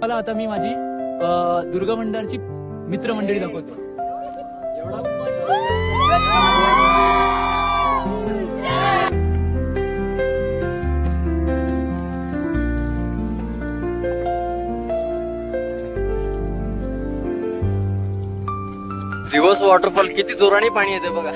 मला आता मी माझी दुर्गा मंडळाची मित्रमंडळी दाखवतो. रिव्हर्स वॉटरफॉल किती जोराने पाणी येते बघा.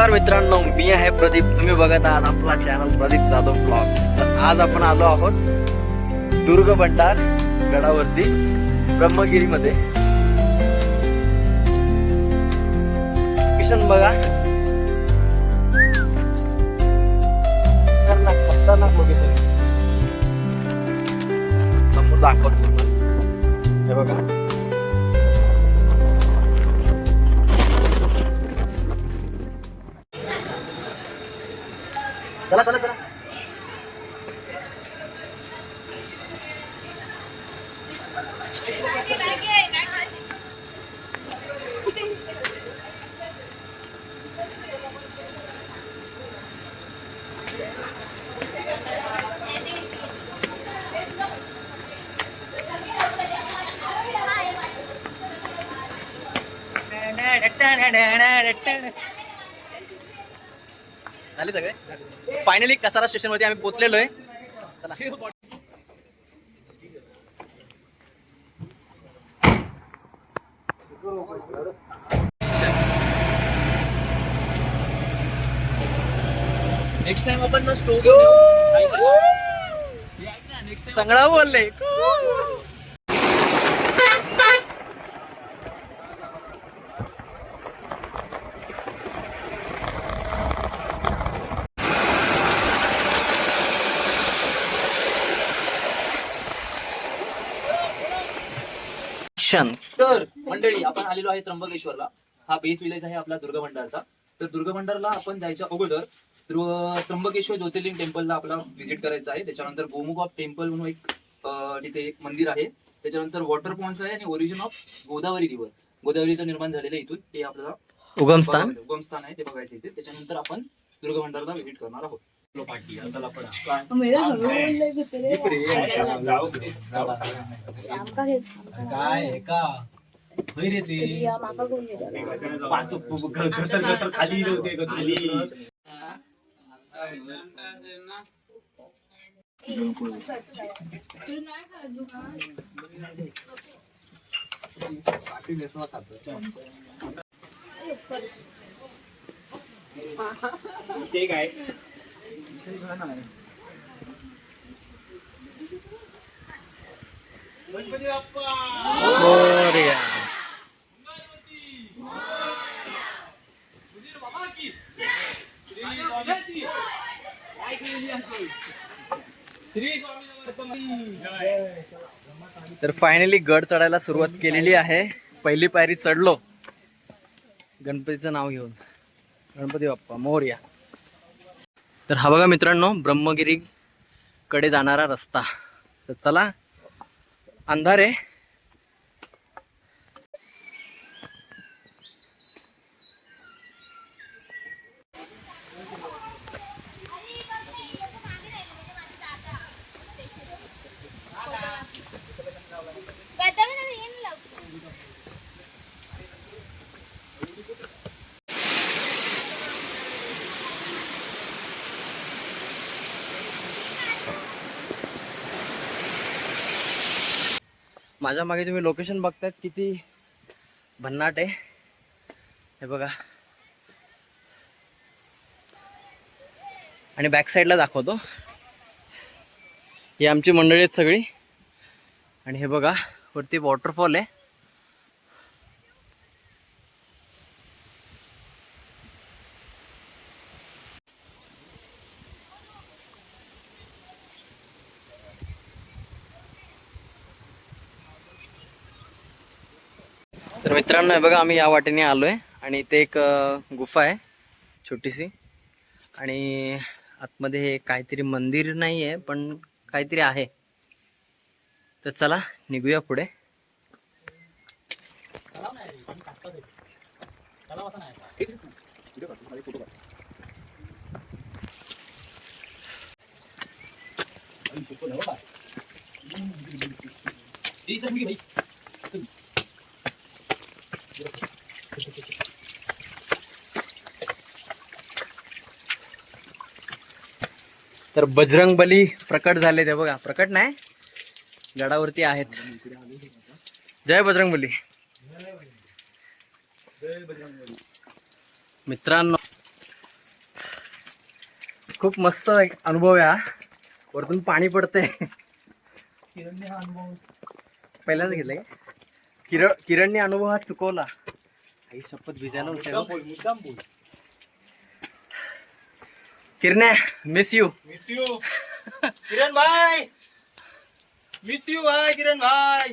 नमस्कार मित्रांनो मी आहे प्रदीप. तुम्ही बघत आहात आपला चॅनल प्रदीप जाधव ब्लॉग तर आज आपण आलो आहोत दुर्ग भंडार गडावरती ब्रह्मगिरीमध्ये. किशन बघा. खतरनाक लोकेशन समोर दाखवतो हे बघा. चला चला चला. झाले सगळे? फायनली कसारा स्टेशन वरती आम्ही पोहोचलेलो आहे चला. नेक्स्ट टाइम आपण ना स्टोव सगळा बोलले. क्षण तर मंडळी आपण आलेलो आहे त्र्यंबकेश्वरला. हा बेस विलेज आहे आपला दुर्गा भंडारचा. तर दुर्गा भंडारला आपण जायच्या अगोदर त्र्य- त्र्यंबकेश्वर ज्योतिर्लिंग टेम्पलला आपला व्हिजिट करायचं आहे. त्याच्यानंतर गोमुख ऑफ टेम्पल म्हणून एक तिथे एक मंदिर आहे. त्याच्यानंतर वॉटर पॉइंट्स आहे आणि ओरिजिन ऑफ गोदावरी रिव्हर गोदावरीचं निर्माण झालेलं आहे इथून. ते आपल्याला उगमस्थान. उगमस्थान आहे ते बघायचं इथे. त्याच्यानंतर आपण दुर्गा भंडारला व्हिजिट करणार आहोत. काय? मेरा हळू बोललंय की तरी. आमका घेत काय का? होय रे ते. पाच घसर घसर खाली होते खाली. मोरया. तर फायनली गड चढायला सुरुवात केलेली आहे. पहिली पायरी चढलो. गणपतीचं नाव घेऊन. गणपती बाप्पा मोरया. तर हा बघा मित्रांनो ब्रह्मगिरी कडे जाणारा रस्ता. तर चला अंधार आहे. माझ्या मागे तुम्ही लोकेशन बघतायत किती भन्नाट आहे. हे बघा. आणि बॅक साईडला दाखवतो. ही आमची मंडळी आहेत सगळी. आणि हे बघा वरती वॉटरफॉल आहे. तर मित्रांनो हे बघा आम्ही या वाटेने आलो आहे आणि इथे एक गुफा आहे छोटीशी आणि आतमध्ये हे काहीतरी मंदिर नाही आहे पण काहीतरी आहे तर चला निघूया पुढे तर बजरंग बली प्रकट झाले ते बघा. प्रकट नाही गडावरती आहेत. जय बजरंग बली. मित्रांनो खूप मस्त एक अनुभव आहे हा. वरतून पाणी पडते पहिल्यांदा घेतलंय. किरण किरणने अनुभव हा चुकवला. आई शपथ भिजायला होते किरण्या miss you miss you Kiran भाई. मिस यू भाई किरण भाई.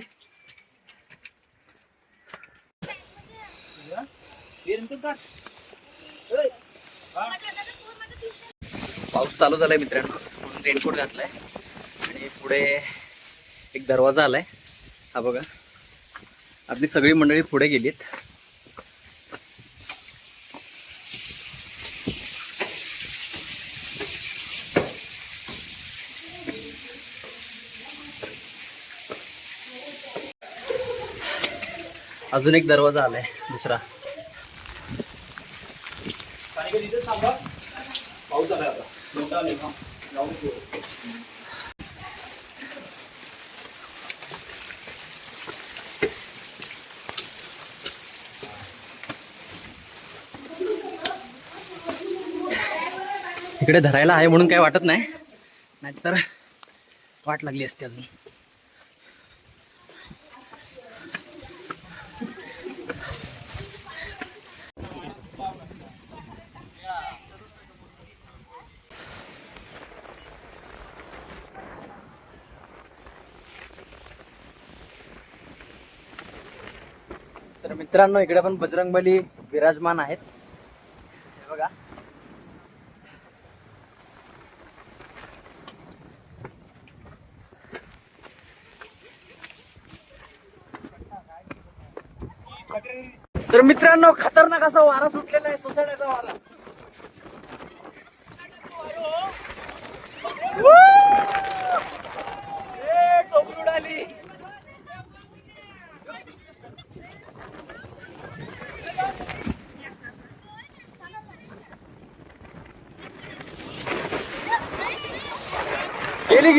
पाऊस चालू झालाय मित्रांनो. म्हणून रेनकोट घातलाय. आणि पुढे एक दरवाजा आलाय. हा बघा. आपली सगळी मंडळी पुढे गेलीत. अजून एक दरवाजा आलाय दुसरा. इकडे धरायला आहे म्हणून काही वाटत नाही. नाहीतर वाट लागली असते अजून तर मित्रांनो इकडे पण बजरंगबली विराजमान आहेत. हे बघा. तर मित्रांनो खतरनाक असा वारा सुटलेला आहे सोसायट्याचा वारा.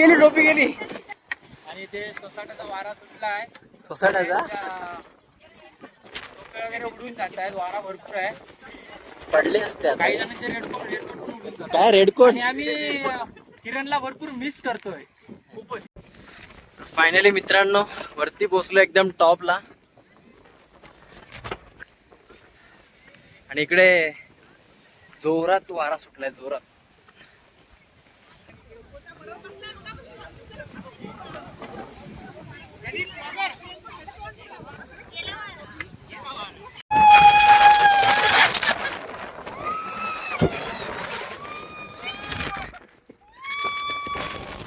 गेली टोपी गेली? आणि ते सोसायटीचा वारा सुटला आहे. सोसायट्याचा टोपे वगैरे उडून जात आहेत. वारा भरपूर आहे. पडले असते आता. काही जणांचे रेडकोट रेडकोट उडून जातात. काय रेडकोट आणि आम्ही अं, किरणला भरपूर मिस करतोय. खूपच. फायनली मित्रांनो वरती पोहोचलो एकदम टॉपला आणि इकडे जोरात वारा सुटलाय जोरात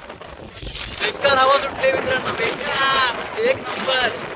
बेकार हवा सुटले मित्रांनो बेकार एक नंबर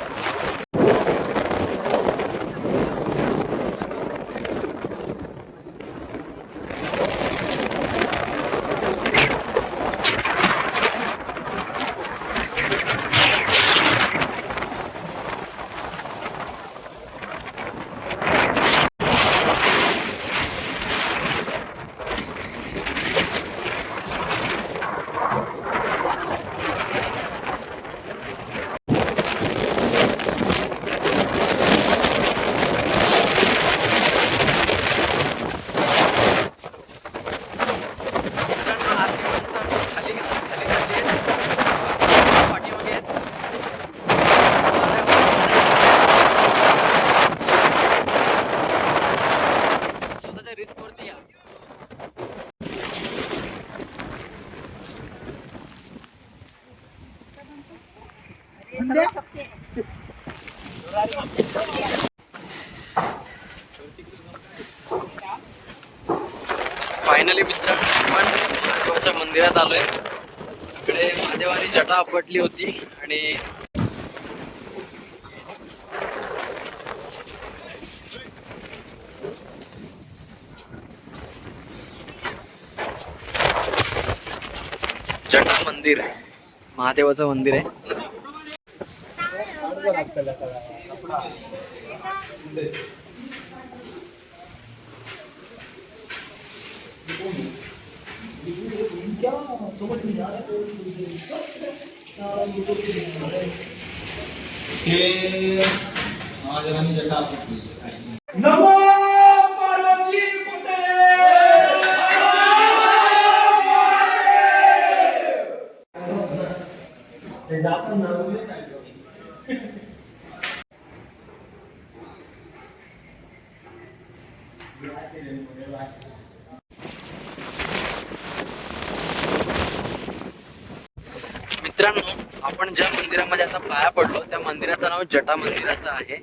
फायनली दिया. फायनली मित्र मंदिरात आलोय. इकडे महादेवानी जटा आपटली होती आणि मंदिर आहे. महादेवाचं मंदिर आहे. मित्रांनो आपण ज्या मंदिरामध्ये आता पाया पडलो त्या मंदिराचं नाव जटा मंदिराचं आहे.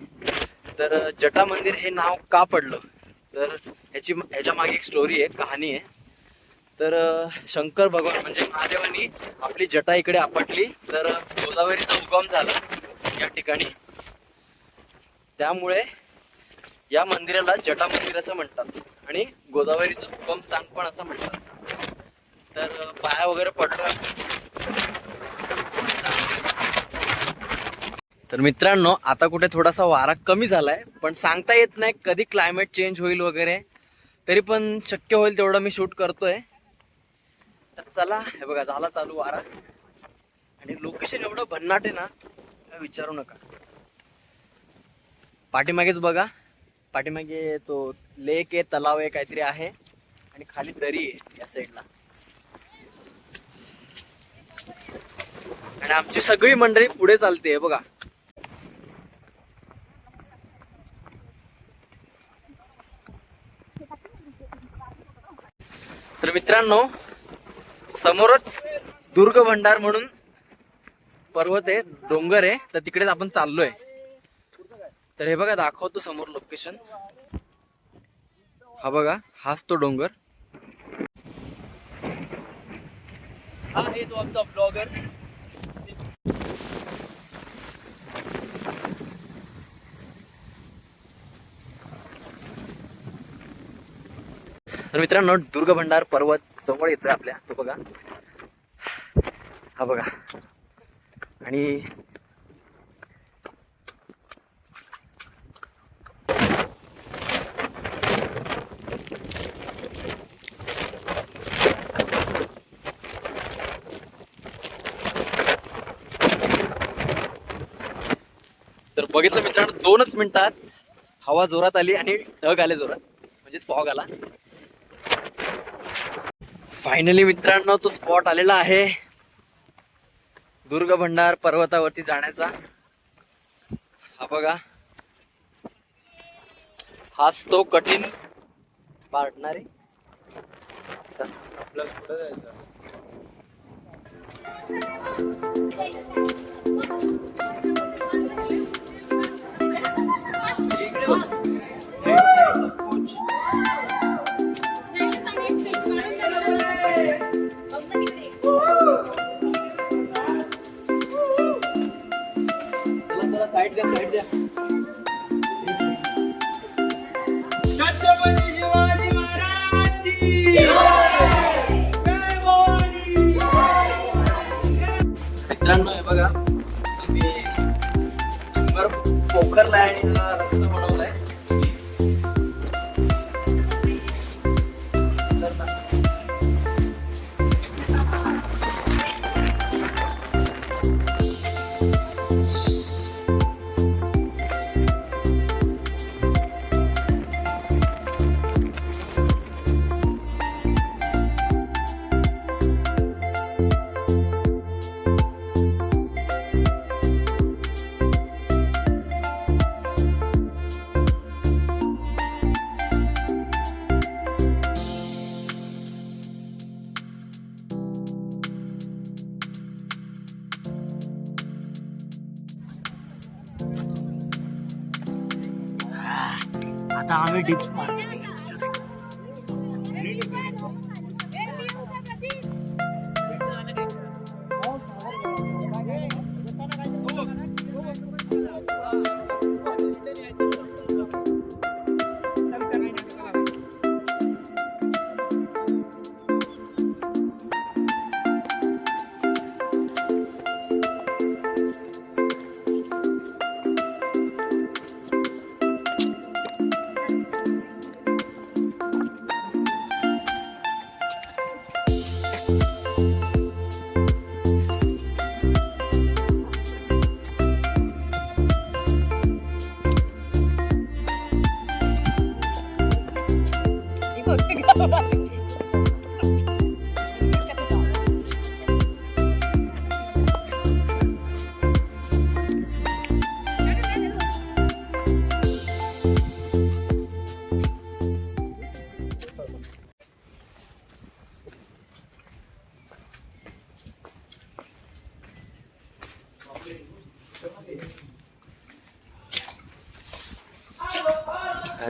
तर जटा मंदिर हे नाव का पडलं? तर ह्याची ह्याच्या मागे एक स्टोरी आहे कहाणी आहे. तर शंकर भगवान म्हणजे महादेवानी आपली जटा इकडे आपटली. तर गोदावरीचा उगम झाला या ठिकाणी. त्यामुळे या मंदिराला जटा मंदिर असं म्हणतात आणि गोदावरीचं उगम स्थान पण असं म्हणतात. तर पाया वगैरे पडलो. तर मित्रांनो आता कुठे थोडासा वारा कमी झालाय पण सांगता येत नाही कधी क्लायमेट चेंज होईल वगैरे. तरी पण शक्य होईल तेवढं मी शूट करतोय. तर चला हे बघा झाला चालू वारा. आणि लोकेशन एवढं भन्नाट आहे ना विचारू नका. पाठीमागेच बघा. पाठीमागे तो लेक आहे तलाव आहे काहीतरी आहे. आणि खाली दरी आहे या साईडला आणि आमची सगळी मंडळी पुढे चालते बघा. तर मित्रांनो समोरच दुर्ग भंडार म्हणून पर्वत आहे डोंगर आहे. तर तिकडेच आपण चाललोय. तर हे बघा दाखवतो समोर लोकेशन हा बघा हाच तो डोंगर. हा हे तो आमचा ब्लॉगर तर मित्रांनो दुर्ग भंडार पर्वत जवळ येतोय आपल्या. तो बघा. हा बघा. आणि तर बघितलं मित्रांनो दोनच मिनिटात हवा जोरात आली आणि ढग आले जोरात. म्हणजेच फॉग आला. फायनली मित्रांनो तो स्पॉट आलेला आहे. दुर्ग भंडार पर्वतावरती जाण्याचा. हा बघा. हाच तो कठीण पार्टनर आहे आपल्याला कुठं जायचं? मित्रांनो हे बघा आम्ही पोखरला आणि हा रस्ता बनवलाय आता आम्ही डिप्स मारतो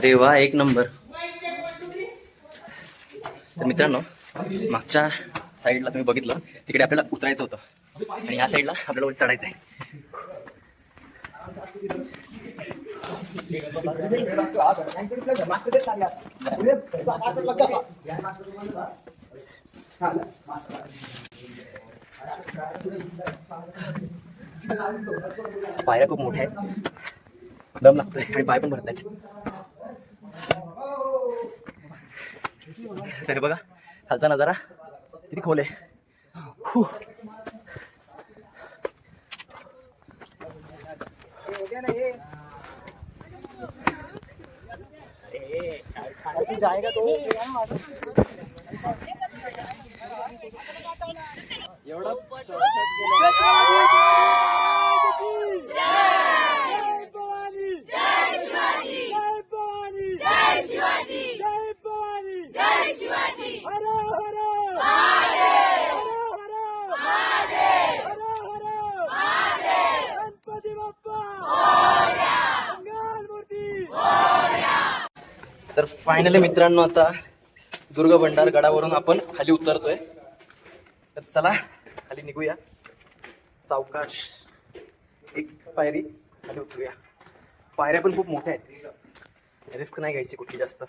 अरे वा एक नंबर. तर मित्रांनो मागच्या साईडला तुम्ही बघितलं तिकडे आपल्याला उतरायचं होतं. आणि ह्या साईडला आपल्याला चढायचं आहे. पायऱ्या खूप मोठ्या आहेत. दम लागतोय आणि पाय पण भरत आहेत तरी बघा खालचा नजारा किती खोल आहे हू. तर फायनली मित्रांनो आता दुर्ग भंडार गडावरून आपण खाली उतरतोय. तर चला खाली निघूया. सावकाश एक पायरी खाली उतरूया. पायऱ्या पण खूप मोठ्या आहेत. रिस्क नाही घ्यायची कुठली जास्त.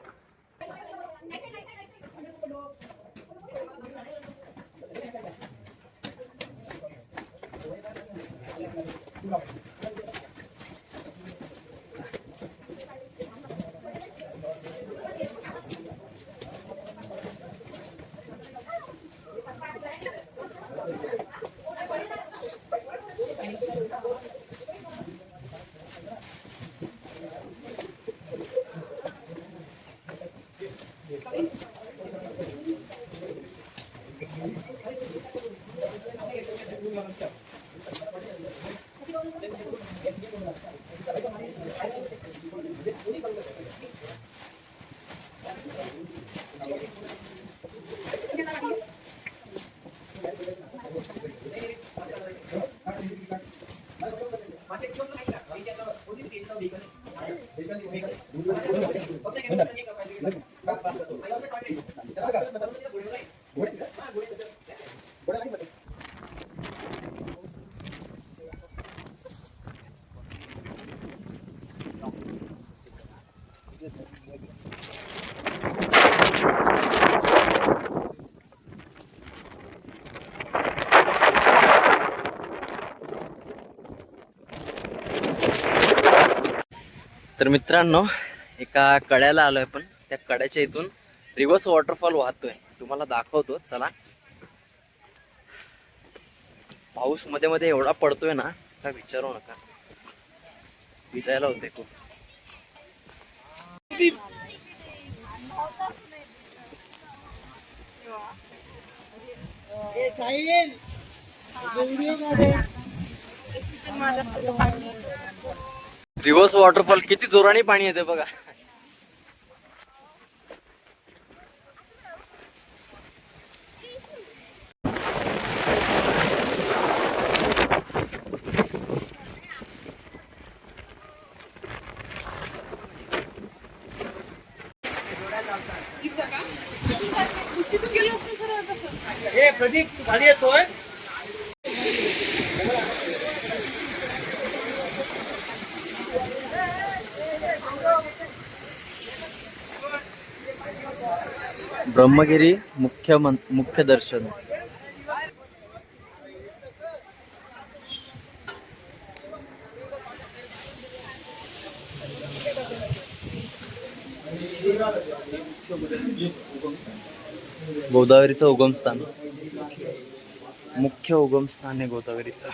तर मित्रांनो एका कड्याला आलोय आपण. त्या कड्याच्या इथून रिव्हर्स वॉटरफॉल वाहतोय. तुम्हाला दाखवतो. चला. पाऊसमध्ये मध्ये एवढा पडतोय ना काय विचारू नका. भिजायला होते खूप. रिव्हर्स वॉटरफॉल किती जोराने पाणी येते बघा. प्रदीप खाली येतोय? ब्रह्मगिरी मुख्य मन मुख्य दर्शन. गोदावरीचं उगमस्थान मुख्य उगमस्थान आहे गोदावरीचं.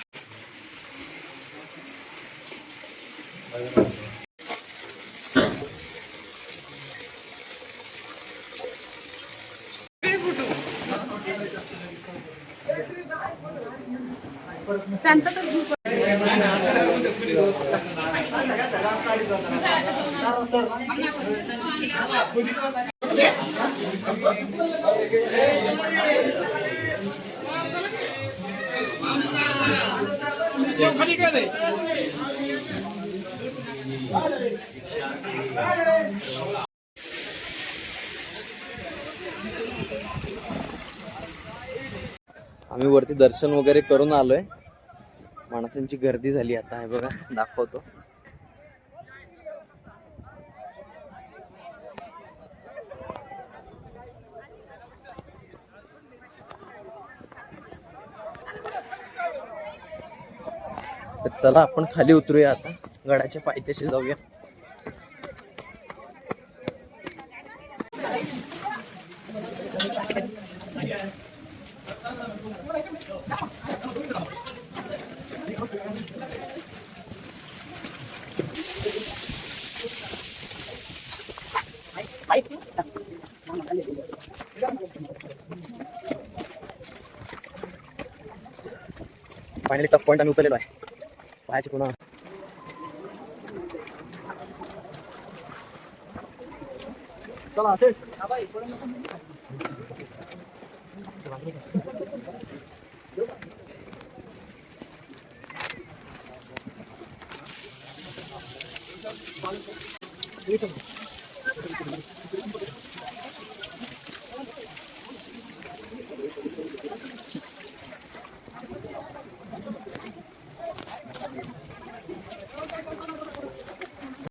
आम्ही वरती दर्शन वगैरे करून आलोय. माणसांची गर्दी झाली आता हे बघा दाखवतो. चला आपण खाली उतरूया आता. गडाच्या पायथ्याशी जाऊया. फायनली टफ पॉईंट आम्ही उतरलेलो आहे पायाची पुन्हा चला